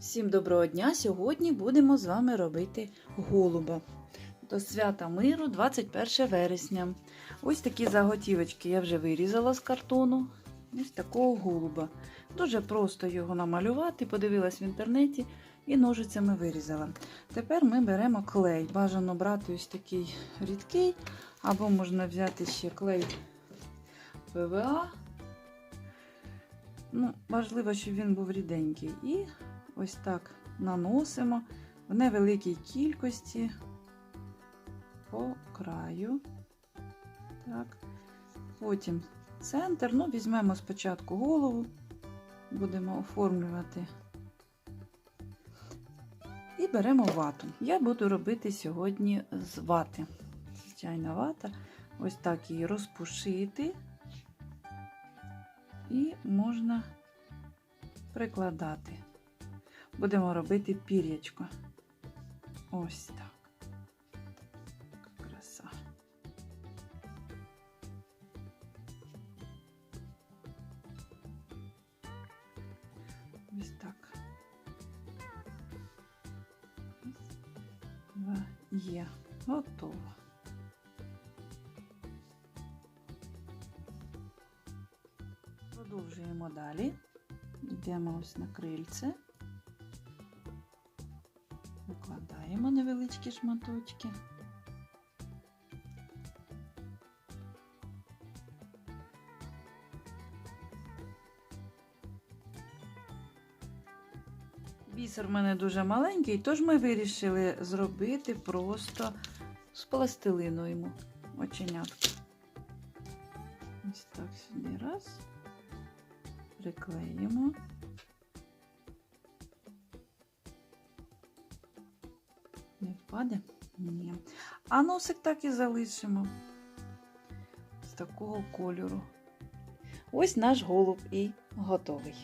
Всім доброго дня! Сьогодні будемо з вами робити голуба. До свята миру 21 вересня. Ось такі заготівочки я вже вирізала з картону. Ось такого голуба. Дуже просто його намалювати, подивилась в інтернеті і ножицями вирізала. Тепер ми беремо клей. Бажано брати ось такий рідкий, або можна взяти ще клей ПВА. Ну, Важливо, щоб він був ріденький. І ось так наносимо в невеликій кількості по краю. Так. Потім центр. Ну, візьмемо спочатку голову, будемо оформлювати. І беремо вату. Я буду робити сьогодні з вати. Звичайна вата. Ось так її розпушити. І можна прикладати. Будемо робити пір'ячко. Ось так. Краса. Два є. Готово. Продовжуємо далі. Йдемо ось на крильце. Невеличкі шматочки. Бісер в мене дуже маленький, тож ми вирішили зробити просто з пластилину йому оченятку. Ось так сюди раз. Приклеїмо. Не впаде? Ні. А носик так і залишимо з такого кольору. Ось наш голуб і готовий.